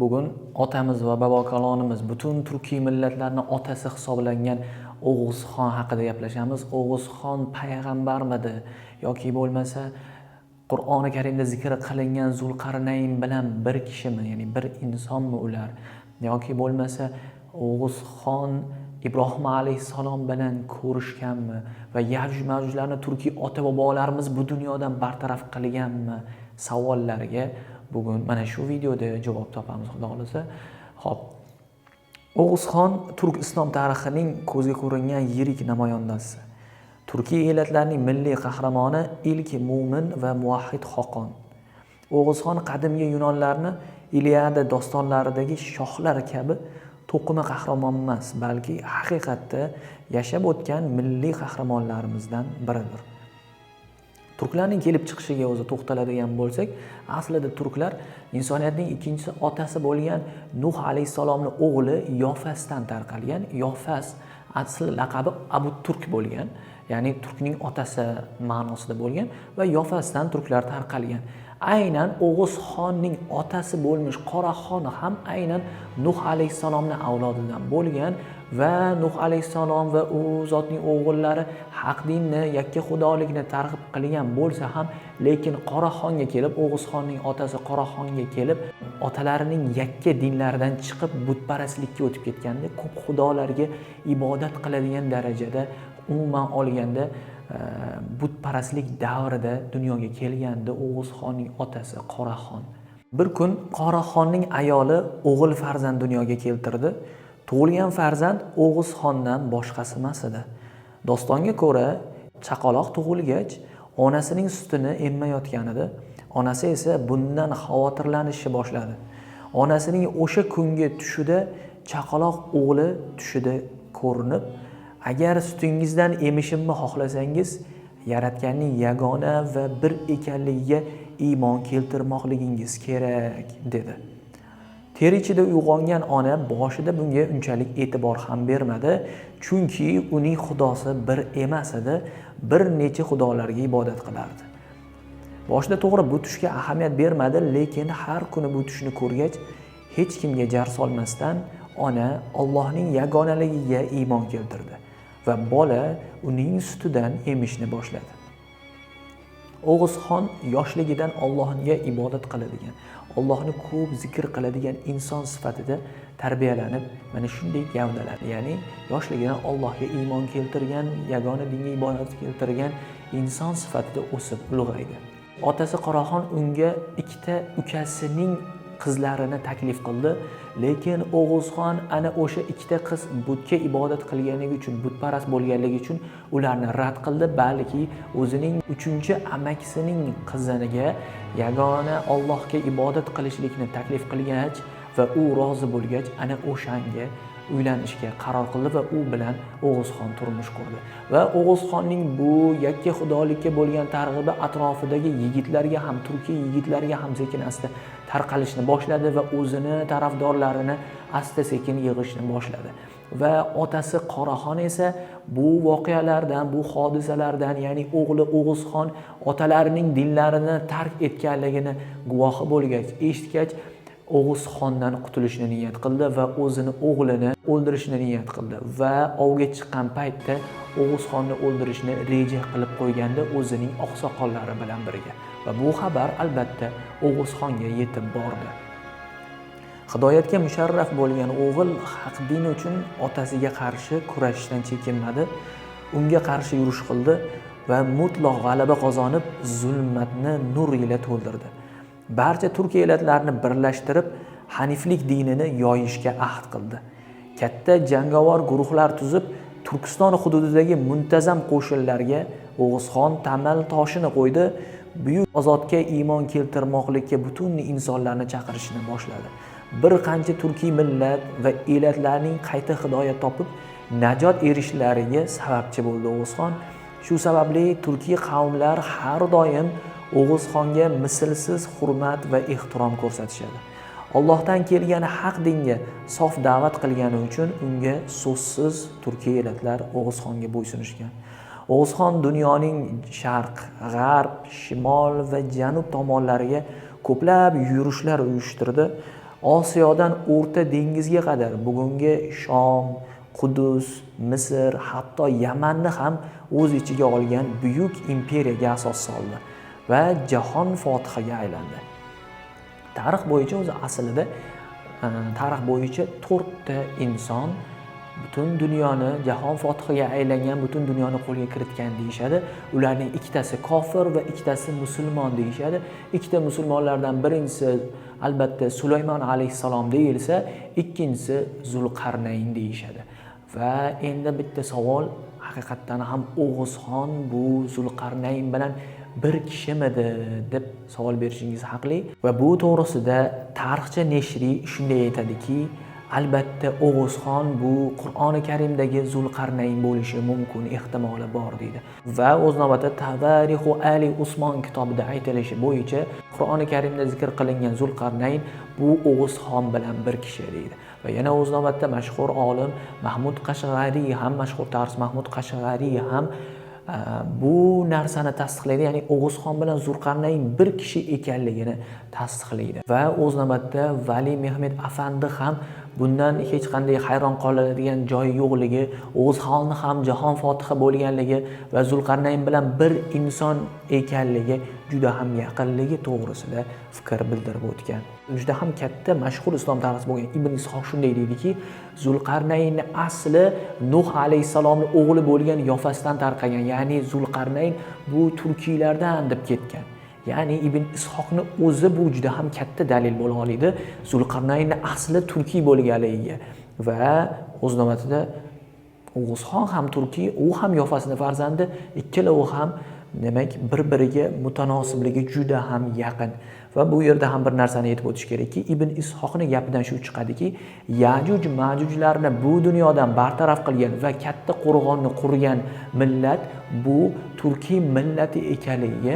bugun otamiz va bobokalonimiz butun turkiy millatlarni otasi hisoblangan o'g'izxon haqida gaplashamiz. O'g'izxon payg'ambarmidi? Yoki bo'lmasa qur'oni karimda zikr qilingan zulqarnayn bilan bir kishimi ya'ni bir insonmi ular? Yoki bo'lmasa o'g'izxon ibrohim alayhissalom bilan ko'rishganmi? Va yajuj majujlarni turkiy ota bobolarimiz bu dunyodan bartaraf qilganmi? Savollariga bugun mana shu videoda javob topamiz xudo xohlasa. Ho'p o'g'izxon turk islom tarixining ko'zga ko'ringan yirik namoyandasi. Turkiy elatlarning milliy qahramoni ilk mo'min va muvahhid xoqon. O'g'izxon qadimgi yunonlarni iliada dostonlaridagi shohlar kabi to'qima qahramon emas balki haqiqatda yashab o'tgan milliy qahramonlarimizdan biridir. Turklarning kelib chiqishiga o'zi to'xtaladigan bo'lsak aslida turklar insoniyatning ikkinchi otasi bo'lgan nuh alayhissalomni o'g'li yofasdan tarqalgan. Yofas asl laqabi abu turk bo'lgan ya'ni turkning otasi ma'nosida bo'lgan va yofasdan turklar tarqalgan. Aynan o'g'izxonning otasi bo'lmish qoraxon ham aynan nuh alayhissalomni avlodidan bo'lgan va nuh alayhissalom va u zotning o'g'illari haq dinni yakka xudolikni targ'ib qilgan bo'lsa ham lekin qoraxonga kelib o'g'izxonning otasi qoraxonga kelib otalarining yakka dinlaridan chiqib butparastlikka o'tib ketganda ko'p xudolarga ibodat qiladigan darajada umuman olganda butparastlik davrida dunyoga kelganda o'g'izxonning otasi qoraxon. Bir kun qoraxonning ayoli o'g'il farzand dunyoga keltirdi. Tug'ilgan farzand o'g'izxondan boshqasi emas edi. Dostonga ko'ra chaqaloq tug'ilgach onasining sutini emmayotgan edi. Onasi esa bundan xavotirlanishni boshladi. Onasining o'sha kungi tushida chaqaloq o'g'li tushida ko'rinib agar sutingizdan emishimni xohlasangiz yaratganning yagona va bir ekanligiga iymon keltirmoqligingiz kerak dedi. Ter ichida uyg'ongan ona boshida bunga unchalik e'tibor ham bermadi chunki uning xudosi bir emas edi bir necha xudolarga ibodat qilardi. Boshida to'g'ri bu tushga ahamiyat bermadi lekin har kuni bu tushni ko'rgach hech kimga jar solmasdan ona Allohning yagonaligiga iymon keltirdi. Va bola uning sutidan emishni boshladi. O'g'izxon yoshligidan ollohga ibodat qiladigan Allohni ko'p zikr qiladigan inson sifatida tarbiyalanib mana shunday gavdalandi ya'ni yoshligidan Allohga iymon keltirgan yagona dinga ibodat keltirgan inson sifatida o'sib ulg'aydi. Otasi qoraxon unga ikkita ukasining qizlarini taklif qildi. Lekin og'uzxon ana o'sha ikkita qiz butga ibodat qilganligi uchun butparast bo'lganligi uchun ularni rad qildi. Balki o'zining uchinchi amakisining qiziniga yagona Allohga ibodat qilishlikni taklif qilgach va u rozi bo'lgach ana o'shanga uylanishga qaror qildi va u bilan O'g'izxon turmush qurdi. Va O'g'izxonning bu yakka xudolikka bo'lgan targ'ibi atrofidagi yigitlarga ham, turkiy yigitlarga ham sekin-asta tarqalishni boshladi va o'zini tarafdorlarini asta-sekin yig'ishni boshladi. Va otasi Qoraxon esa bu voqealardan, bu hodisalardan, ya'ni o'g'li O'g'izxon otalarining dinlarini tark etganligini guvohi bo'lgach, eshitgach, O'g'izxondan qutulishni niyat qildi va o'zini o'g'lini o'ldirishni niyat qildi va ovga chiqqan paytda O'g'izxonni o'ldirishni reja qilib qo'yganda o'zining oqsoqollari bilan birga va bu xabar albatta O'g'izxonga yetib bordi. Hidoyatga musharraf bo'lgan o'g'il haq din uchun otasiga qarshi kurashishdan chekinmadi, unga qarshi yurish qildi va mutlaq g'alaba qozonib zulmatni nur ila to'ldirdi. Barcha turk elatlarini birlashtirib haniflik dinini yoyishga ahd qildi. Katta jangovar guruhlar tuzib turkiston hududidagi muntazam qo'shinlarga o'g'izxon tamal toshini qo'ydi buyuk ozodga iymon keltirmoqlikka butun insonlarni chaqirishni boshladi. Bir qancha turkiy millat va elatlarning qayta hidoyat topib najot erishishlariga sababchi bo'ldi o'g'izxon. Shu sababli turkiy qavmlar har doim O'g'izxonga mislsiz hurmat va ehtirom ko'rsatishadi. Allohdan kelgan haq dinga sof da'vat qilgani uchun unga so'zsiz turkiy elatlar O'g'izxonga bo'ysunishgan. O'g'izxon dunyoning sharq, g'arb, shimol va janub tomonlariga ko'plab yurishlar uyushtirdi. osiyodan o'rta dengizga qadar bugungi shom qudus misr hatto yamanni ham o'z ichiga olgan buyuk imperiyaga asos soldi va jahon fotihiga aylandi. Tarix bo'yicha o'zi aslida e, tarix bo'yicha to'rtta inson butun dunyoni jahon fotihiga aylangan butun dunyoni qo'lga kiritgan deyishadi. Ularning ikkitasi kofir va ikkitasi musulmon deyishadi. Ikkita musulmonlardan birinchisi albatta sulaymon alayhissalom deyilsa ikkinchisi zulqarnayn deyishadi. Va endi bitta savol haqiqatdan ham o'g'izxon bu zulqarnayn bilan bir kishimidi deb savol berishingiz haqli. Va bu to'g'risida tarixchi neshri shunday aytadiki albatta o'g'izxon bu qur'oni karimdagi zulqarnayn bo'lishi mumkin ehtimoli bor deydi. Va o'z navbatida tavarixu ali usmon kitobida aytilishi bo'yicha qur'oni karimda zikr qilingan zulqarnayn bu o'g'izxon bilan bir kishi deydi. Va yana o'z navbatida mashhur olim mahmud qashg'ariy ham mashhur tarix mahmud qashg'ariy ham bu narsani tasdiqlaydi ya'ni o'g'izxon bilan zurqarnayn bir kishi ekanligini tasdiqlaydi. Va o'z navbatida vali mehmet afandi ham bundan hech qanday hayron qoladigan joyi yo'qligi o'z o'g'izxonni ham jahon fotihi bo'lganligi va zulqarnayn bilan bir inson ekanligi juda ham yaqinligi to'g'risida fikr bildirib o'tgan. Juda ham katta mashhur islom tarixchisi bo'lgan ibn ishoq shunday deydiki zulqarnaynni asli nuh alayhissalomni o'g'li bo'lgan yofasdan tarqagan ya'ni zulqarnayn bu turkiylardan deb ketgan. Ya'ni ibn ishoqni o'zi bu juda ham katta dalil bo'la oladi. Zulqarnaynni asli turkiy bo'lganligiga va o'z navbatida o'g'izxon ham turkiy u ham yofasini farzandi ikkalovi ham demak bir biriga mutanosibligi juda ham yaqin. Va bu yerda ham bir narsani aytib o'tish kerakki ibn ishoqni gapidan shu chiqadiki yajuj majujlarni bu dunyodan bartaraf qilgan va katta qo'rg'onni qurgan millat bu turkiy millati ekanligiga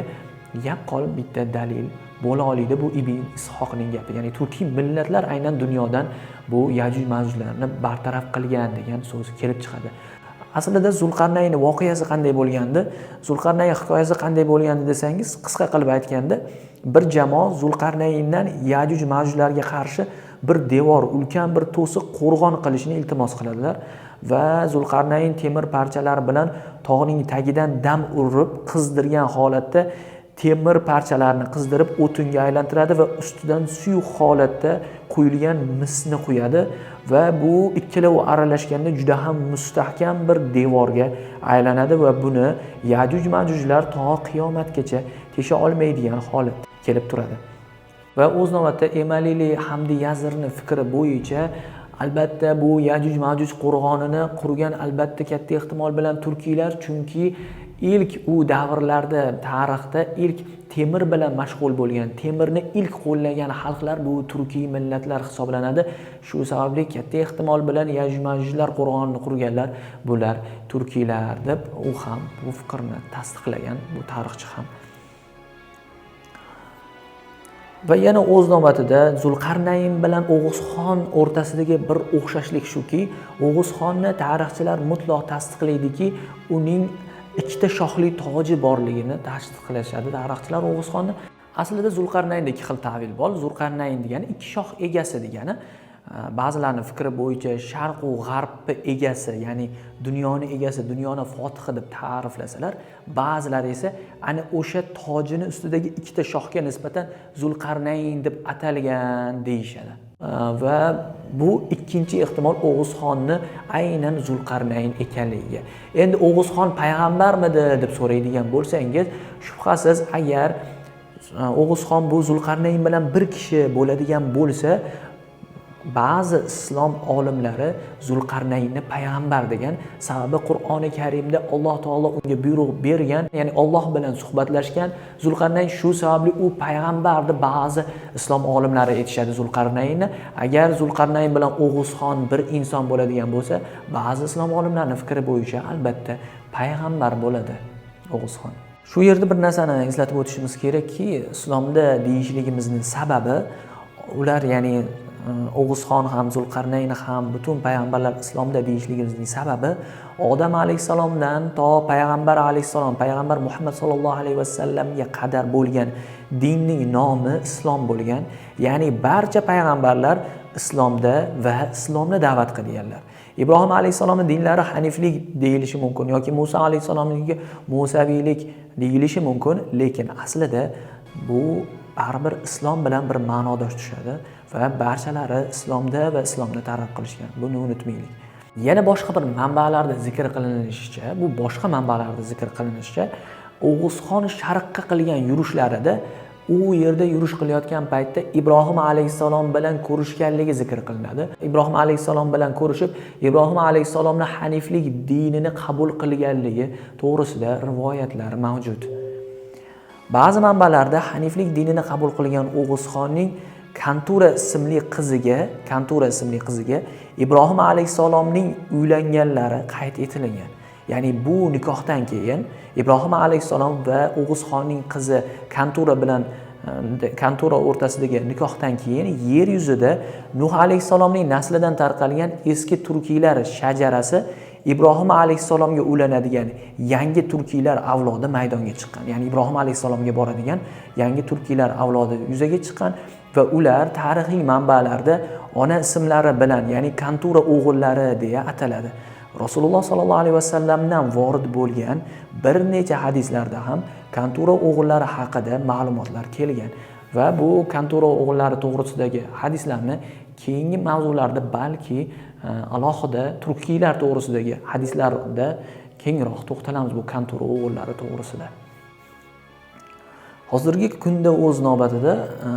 yaqqol bitta dalil. Bo'la oladi bu ibn ishoqning gapi. Ya'ni turkiy millatlar aynan dunyodan bu yajuj majujlarni bartaraf qilgan degan so'z kelib chiqadi. Aslida zulqarnayni voqeasi qanday bo'lgandi? Zulqarnayn hikoyasi qanday bo'lgandi desangiz qisqa qilib aytganda bir jamoa zulqarnayndan yajuj majujlarga qarshi bir devor ulkan bir to'siq qo'rg'on qilishni iltimos qiladilar va zulqarnayn temir parchalari bilan tog'ning tagidan dam urib qizdirgan holatda temir parchalarini qizdirib o'tinga aylantiradi va ustidan suyuq holatda quyilgan misni quyadi va bu ikkalovi aralashganda juda ham mustahkam bir devorga aylanadi va buni yajuj majujlar to qiyomatgacha tesha olmaydigan holat kelib turadi. Va o'z navbatida emalili hamdi yazirni fikri bo'yicha albatta bu yajuj majuj qo'rg'onini qurgan albatta katta ehtimol bilan turkiylar chunki ilk u davrlarda tarixda ilk temir bilan mashg'ul bo'lgan temirni ilk qo'llagan xalqlar bu turkiy millatlar hisoblanadi. Shu sababli katta ehtimol bilan yajmajlar qo'rg'onini qurganlar bular turkiylar deb u ham bu fikrni tasdiqlagan bu tarixchi ham. Va yana o'z navbatida zulqarnayn bilan o'g'izxon o'rtasidagi bir o'xshashlik shuki o'g'izxonni tarixchilar mutloq tasdiqlaydiki uning ikkita shohli toji borligini tasdiqlashadi tarixchilar o'g'izxonni aslida zulqarnayn ikki xil tavil bor. Zulqarnayn degani ikki shoh egasi degani e, ba'zilarni fikri bo'yicha sharqu g'arbni egasi ya'ni dunyoni egasi dunyoni fotihi deb ta'riflasalar ba'zilar esa ana o'sha tojini ustidagi ikkita shohga nisbatan zulqarnayn deb atalgan deyishadi. Va bu ikkinchi ehtimol o'g'izxonni aynan zulqarnayn ekanligiga. Endi o'g'izxon payg'ambarmidi deb so'raydigan bo'lsangiz shubhasiz agar e, o'g'izxon bu zulqarnayn bilan bir kishi bo'ladigan bo'lsa ba'zi islom olimlari zulqarnaynni payg'ambar degan sababi qur'oni karimda alloh taolo unga buyruq bergan ya'ni olloh bilan suhbatlashgan. Zulqarnayn shu sababli u payg'ambar deb ba'zi islom olimlari aytishadi zulqarnaynni. Agar zulqarnayn bilan o'g'izxon bir inson bo'ladigan bo'lsa ba'zi islom olimlarini fikri bo'yicha albatta payg'ambar bo'ladi o'g'izxon. Shu yerda bir narsani eslatib o'tishimiz kerakki islomda deyishligimizni sababi ular ya'ni o'g'izxon ham Zulqarnayn ham butun payg'ambarlar islomda deyishligimizning sababi odam alayhissalomdan to payg'ambar alayhissalom payg'ambar muhammad sollallohu alayhi vasallamga qadar bo'lgan dinning nomi islom bo'lgan. Ya'ni barcha payg'ambarlar islomda va islomni da'vat qilganlar. Ibrohim alayhissalomni dinlari haniflik deyilishi mumkin yoki muso alayhissalomniki musaviylik deyilishi mumkin lekin aslida bu baribir islom bilan bir ma'nodosh tushadi. Va barchalari islomda va islomda targ'ib qilishgan. Buni unutmaylik. Yana boshqa bir manbalarda zikr qilinishicha bu boshqa manbalarda zikr qilinishicha o'g'izxon sharqqa qilgan yurishlarida u yerda yurish qilayotgan paytda ibrohim alayhissalom bilan ko'rishganligi zikr qilinadi. Ibrohim alayhissalom bilan ko'rishib ibrohim alayhissalomni haniflik dinini qabul qilganligi to'g'risida rivoyatlar mavjud. Ba'zi manbalarda haniflik dinini qabul qilgan o'g'izxonning kantura ismli qiziga kantura ismli qiziga ibrohim alayhissalomning uylanganlari qayd etilgan. Ya'ni bu nikohdan keyin ibrohim alayhissalom va o'g'izxonning qizi kantura bilan e, kantura o'rtasidagi nikohdan keyin yer yuzida nuh alayhissalomning naslidan tarqalgan eski turkiylar shajarasi ibrohim alayhissalomga ulanadigan yangi turkiylar avlodi maydonga chiqqan. Ya'ni ibrohim alayhissalomga boradigan yangi turkiylar avlodi yuzaga chiqqan. Va ular tarixiy manbalarda ona ismlari bilan ya'ni kantura o'g'illari deya ataladi. Rasululloh sollallohu alayhi vasallamdan vorid bo'lgan bir necha hadislarda ham kantura o'g'illari haqida ma'lumotlar kelgan va bu kantura o'g'illari to'g'risidagi hadislarni keyingi mavzularda balki e, alohida turkiylar to'g'risidagi hadislarda kengroq to'xtalamiz bu kantura o'g'illari to'g'risida. Hozirgi kunda o'z navbatida e,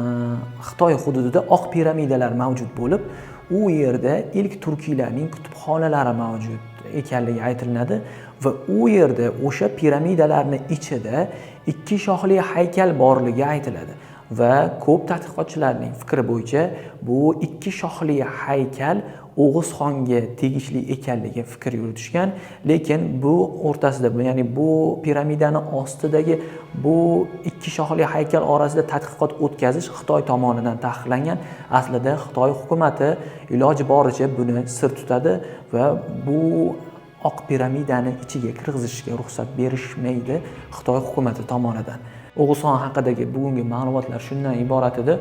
xitoy hududida oq piramidalar mavjud bo'lib u yerda ilk turkiylarning kutubxonalari mavjud ekanligi aytilinadi va u yerda o'sha piramidalarni ichida ikki shoxli haykal borligi aytiladi va ko'p tadqiqotchilarning fikri bo'yicha bu ikki shoxli haykal O'g'izxonga tegishli ekanligi fikr yuritishgan. Lekin bu o'rtasida ya'ni bu piramidani ostidagi bu ikki shohli haykal orasida tadqiqot o'tkazish Xitoy tomonidan taqiqlangan. Aslida Xitoy hukumati iloji boricha buni sir tutadi va bu oq piramidani ichiga kirgizishga ruxsat berishmaydi Xitoy hukumati tomonidan. O'g'izxon haqidagi bugungi ma'lumotlar shundan iborat edi.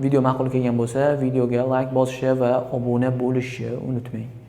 Video ma'qul kelgan bo'lsa videoga layk bosishi va obuna bo'lishni unutmang.